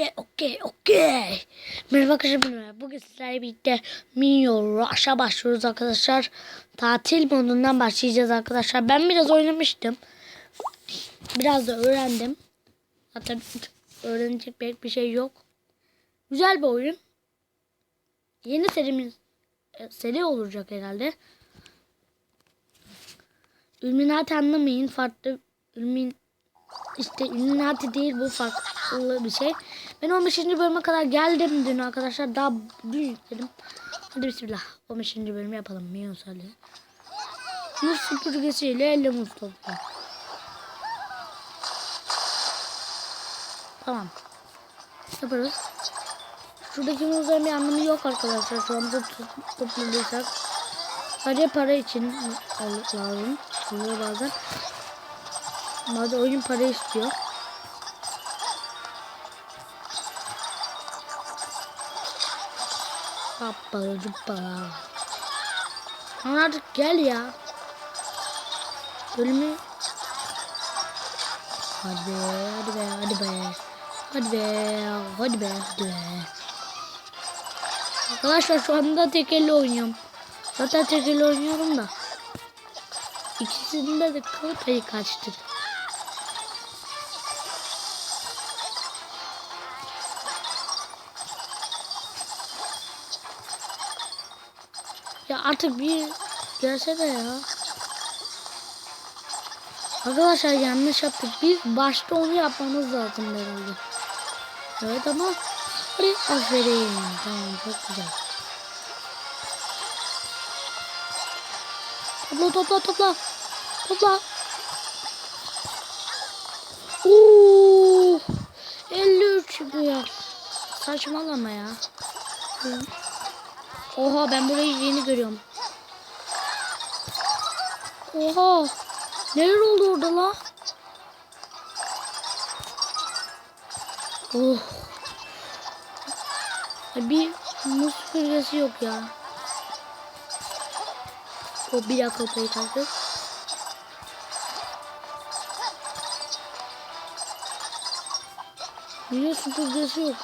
Okey okey okey. Merhaba arkadaşlar. Bugün sizlerle birlikte Mio Rush'a başlıyoruz arkadaşlar. Tatil modundan başlayacağız arkadaşlar. Ben biraz oynamıştım. Biraz da öğrendim. Zaten öğrenecek pek bir şey yok. Güzel bir oyun. Yeni serimiz e, seri olacak herhalde. Illuminati anlamayın. Farklı Illumin işte Illuminati değil bu farklı bir şey. Ben 15. bölüme kadar geldim dün arkadaşlar. Daha dün yükledim. Hadi bismillah. 15. bölümü yapalım. Miyon Salih. Muz süpürgesiyle elle muz topla. Tamam. Yaparız. Şuradaki muzların bir anlamı yok arkadaşlar. Şu anda to- topladıysak. Sadece para için lazım. Oluyor bazen. Bazen oyun para istiyor. Hoppala cuppala. Lan artık gel ya. Bölümü. Hadi be, hadi be, hadi be. Hadi be, hadi be, hadi be. Arkadaşlar şu anda tek elle oynuyorum. Zaten tek elle oynuyorum da. İkisinde de kıl payı kaçtı. Artık bir gelsene ya. Arkadaşlar yanlış yaptık. Biz başta onu yapmamız lazım herhalde. Evet ama hadi aferin. Tamam çok güzel. Topla topla topla. Topla. Oo! 53 çıkıyor. Saçmalama ya. Oha ben burayı yeni görüyorum. Oha. Neler oldu orada la? Oh. Bir muz süpürgesi yok ya. O bir dakika kapıyı taktı. Niye süpürgesi yok?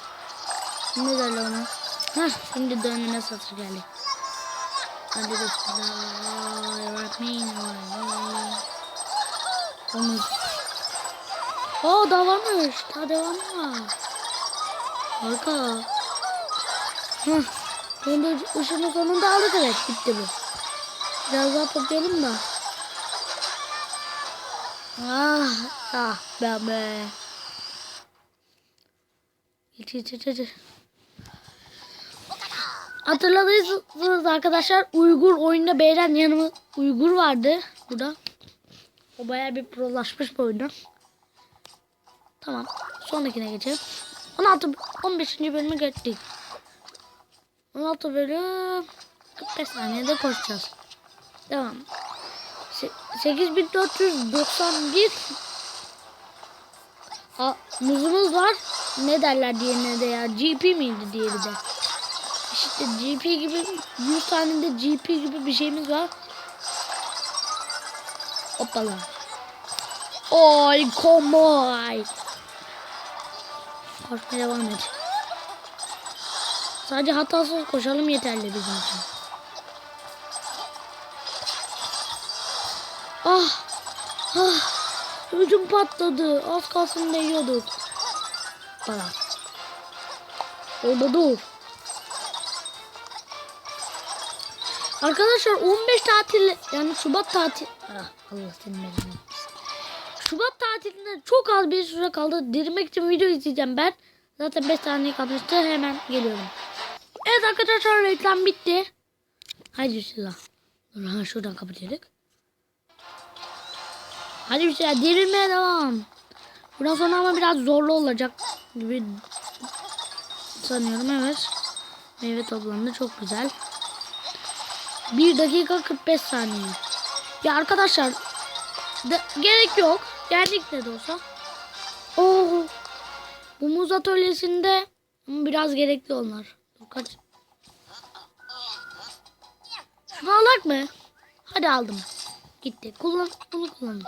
Ne derler ona? Heh, şimdi dönme satır geldi. Hadi bismillahirrahmanirrahim. Omuz. Aa daha varmış. Daha devam var. Harika. Heh. Şimdi ışığın sonunda aldık evet. Bitti bu. Biraz daha toplayalım da. Ah, ah be be. Geç geç geç. Hatırladıysanız arkadaşlar Uygur oyunda beğenen yanımı Uygur vardı burada. O bayağı bir prolaşmış bir oyunda. Tamam. Sonrakine geçelim. 16 15. bölüme geçtik. 16 bölüm 45 saniyede koşacağız. Devam. Se- 8491 Aa, muzumuz var. Ne derler diğerine de ya? GP miydi diğeri de? İşte GP gibi 100 tane de GP gibi bir şeyimiz var. Hoppala. Oy komoy. Koşmaya devam et. Sadece hatasız koşalım yeterli bizim için. Ah. Ah. Ödüm patladı. Az kalsın değiyorduk. Bana. Orada dur. Arkadaşlar 15 tatil yani Şubat tatil ah, Allah senin. Şubat tatilinde çok az bir süre kaldı. Dirmek için video izleyeceğim ben. Zaten 5 saniye kalmıştı. Hemen geliyorum. Evet arkadaşlar reklam bitti. Hadi bismillah. Dur ha şuradan kapatıyorduk. Hadi bismillah dirilmeye devam. Bundan sonra ama biraz zorlu olacak gibi sanıyorum evet. Meyve toplandı çok güzel. 1 dakika 45 saniye. Ya arkadaşlar de, gerek yok. Geldik de olsa. Oo. Bu muz atölyesinde biraz gerekli onlar. Dur kaç. Şunu alak mı? Hadi aldım. Gitti. Kullan, bunu kullan.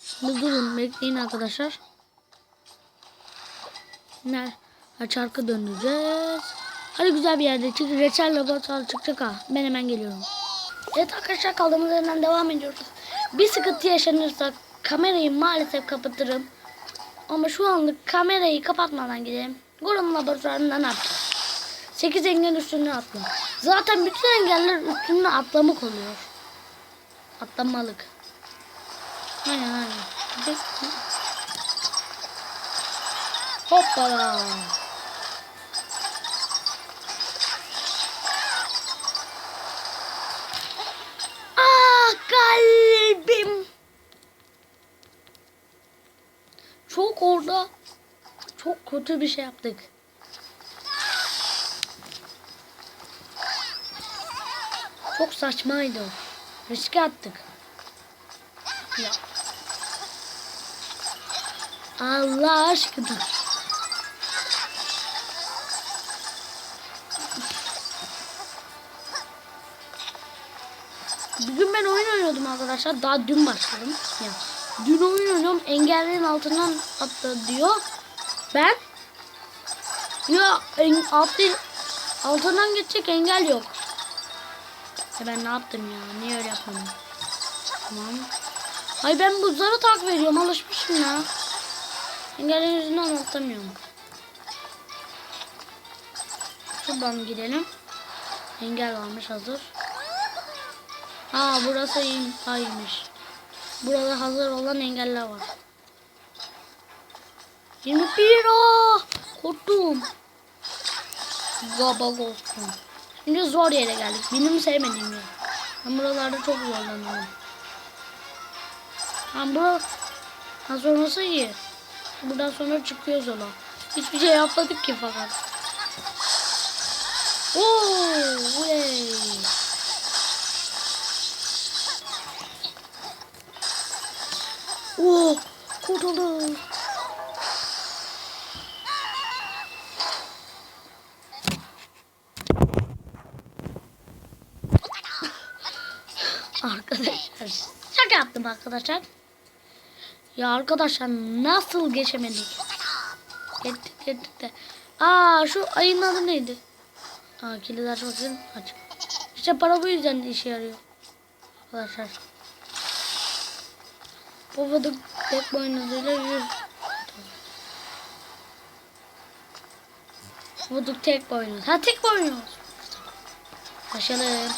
Şimdi durun bekleyin arkadaşlar. Ne? Ha, çarkı döndüreceğiz. Hadi güzel bir yerde çık. Reçel laboratuvar çıkacak ha. Ben hemen geliyorum. Evet arkadaşlar kaldığımız yerden devam ediyoruz. Bir sıkıntı yaşanırsa kamerayı maalesef kapatırım. Ama şu anlık kamerayı kapatmadan gidelim. Gora'nın laboratuvarından atla. 8 engel üstüne atla. Zaten bütün engeller üstüne atlamak oluyor. Atlamalık. Aynen aynen. Hoppala. Ah kalbim. Çok orada çok kötü bir şey yaptık. Çok saçmaydı o. Attık. Ya. Allah aşkına. Ben oyun oynuyordum arkadaşlar. Daha dün başladım. Ya. Dün oyun oynuyorum. Engellerin altından attı diyor. Ben ya en, altı, altından geçecek engel yok. Ya ben ne yaptım ya? Niye öyle yapmadım? Tamam. Ay ben bu zarı takip ediyorum. Alışmışım ya. Engellerin yüzünden atlamıyorum. Şuradan gidelim. Engel varmış hazır. Ha burası iyi, haymış. Burada hazır olan engeller var. 21 aa korktum. Baba korktum. Şimdi zor yere geldik. Benim sevmediğim yer. Ben buralarda çok zorlanıyorum. Ben bura ha sonrası iyi. Buradan sonra çıkıyoruz yola. Hiçbir şey yapmadık ki fakat. Oo, hey. Oo, kurtuldum. Arkadaşlar şaka yaptım arkadaşlar. Ya arkadaşlar nasıl geçemedik? Geçtik geçtik de. Aa şu ayın adı neydi? Aa kilit açmak aç. İşte para bu yüzden de işe yarıyor. Arkadaşlar. Babadık tek boynuzuyla yüz. Babadık tek boynuz. Ha tek boynuz. Başlayalım.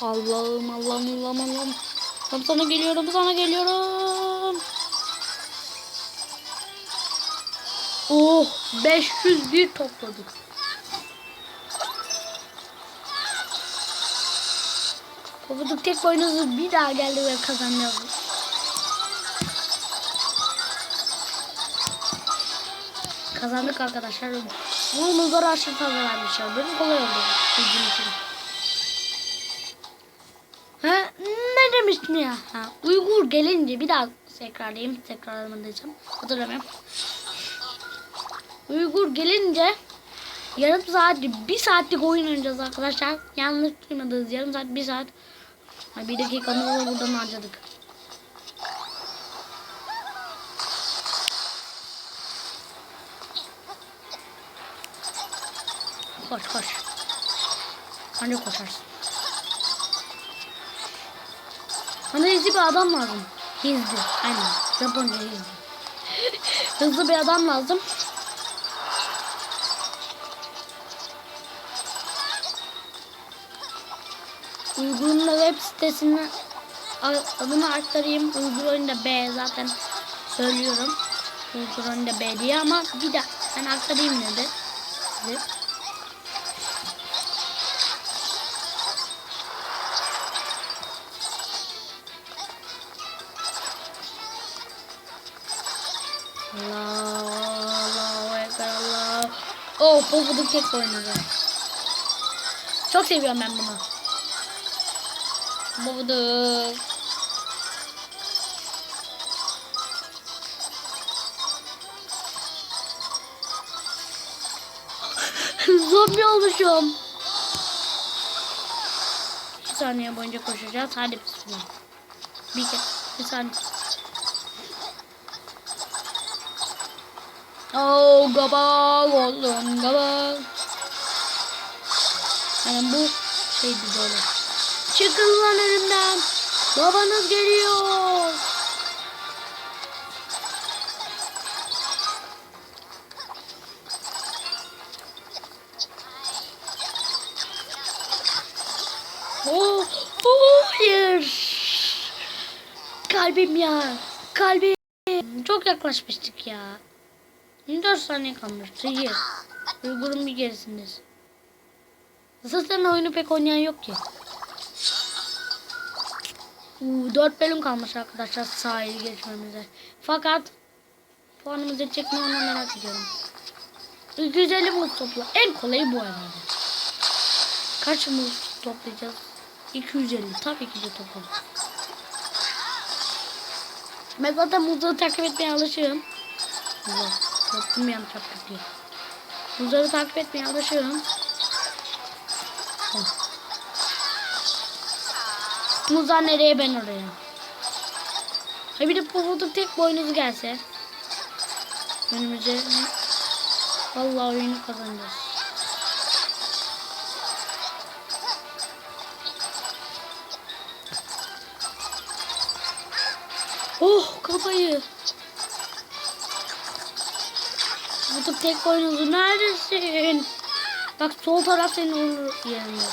Allah'ım Allah'ım Allah'ım Allah'ım. Tam sana geliyorum sana geliyorum. 501 topladık. Kovuduk tek boynuzu bir daha geldi ve kazandı. Kazandık arkadaşlar. Bu muzları aşırı fazla vermişler. Benim kolay oldu. Bizim için. Ha, ne demiştim ya? Ha, Uygur gelince bir daha tekrarlayayım. Tekrarlamadıysam. Hatırlamıyorum. Uygur gelince yarım saat, bir saatlik oyun oynayacağız arkadaşlar. Yanlış duymadınız. Yarım saat, bir saat. Bir dakikamızı buradan harcadık. Koş koş. Hani koşarsın. Bana hızlı bir adam lazım. Hızlı. Aynen. Japonca hızlı. hızlı bir adam lazım. Uygur'un web sitesine adını aktarayım. Uygur oyunda B zaten söylüyorum. Uygur oyunda B diye ama bir de ben aktarayım dedi. Ekber Allah. Oh pofuduk tek oynadı. Çok seviyorum ben bunu. Pofuduk. Zombi olmuşum. Bir saniye boyunca koşacağız. Hadi bismillah. Bir. Bir saniye. Oh gabal oğlum gabal. Yani bu şeydi böyle. Çıkın lan önümden. Babanız geliyor. Oh, oh hayır. Kalbim ya. Kalbim. Çok yaklaşmıştık ya. 24 saniye kalmış. İyi. Uygurun bir gerisindeyiz. Zaten oyunu pek oynayan yok ki. Uu, 4 bölüm kalmış arkadaşlar sahili geçmemize. Fakat puanımız yetecek mi merak ediyorum. 250 muz topla. En kolayı bu herhalde. Kaç muz toplayacağız? 250. Tabii ki de toplarız. Ben zaten muzları takip etmeye alışığım. Allah. Korktum yanlış yaptık diye. Muzları takip etmeye alışığım. Oh. Muzlar nereye ben oraya. Ha bir de pofuduk tek boynuzu gelse. Önümüze. Vallahi oyunu kazanacağız. Oh kafayı. Pofuduk tek boynuzu neredesin? Bak sol taraf senin olur yerinde.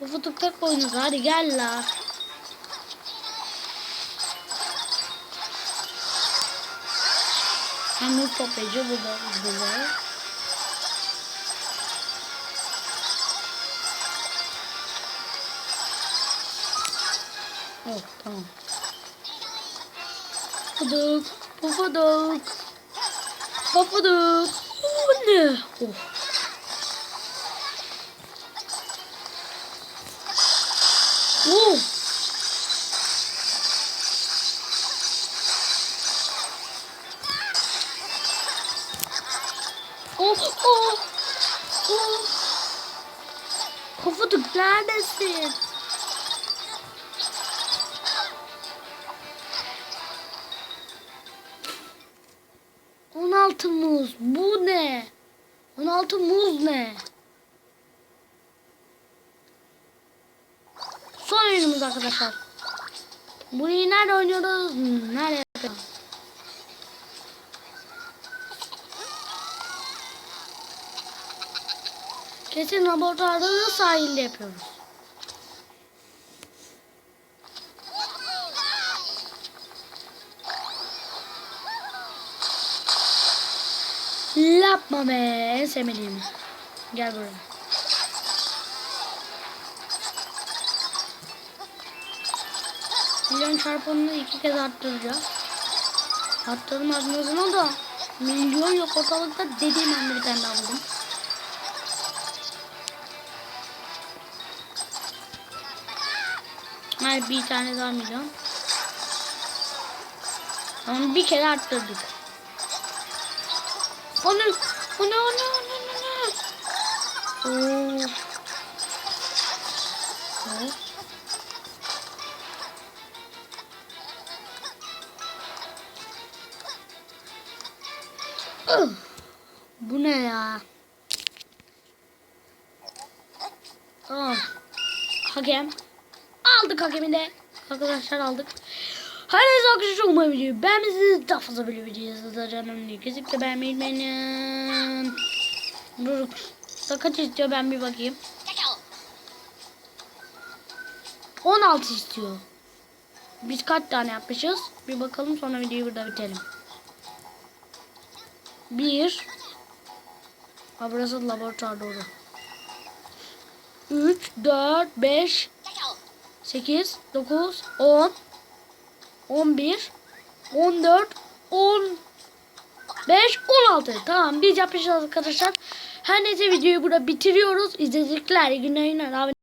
Bu boynuzu hadi gel la. Hem bu toplayıcı bu da burada. Oh tamam. Pufuduk, pufuduk, pufuduk. Bu ne? Oh. Oh. Oh, oh, oh. Pofuduk neredesin? On altı muz. Bu ne? On altı muz ne? Arkadaşlar. Bunu nerede oynuyoruz? Nerede yapıyoruz? Kesin laboratuvarda da sahilde yapıyoruz. Yapma be en sevmediğim. Gel buraya. Milyon çarpanını iki kez arttıracağız. Arttırmaz mı da milyon yok ortalıkta dediğim anda bir tane daha. Hayır bir tane daha milyon. Ama bir kere arttırdık. Onu, onu, onu, onu, onu. Oo. Bu ne ya? Oh. Hakem. Aldık hakemi de. Arkadaşlar aldık. Hadi arkadaşlar umarım videoyu beğenmişsiniz. Daha fazla böyle video yazacağım. Önemli. Kesinlikle beğenmeyi. Dur. Da kaç istiyor ben bir bakayım. 16 istiyor. Biz kaç tane yapmışız? Bir bakalım sonra videoyu burada bitelim. 1 Ha burası laboratuvar doğru. 3 4 5 8 9 10 11 14 10 5 16 Tamam biz yapmışız arkadaşlar. Her neyse videoyu burada bitiriyoruz. İzledikler günler günler.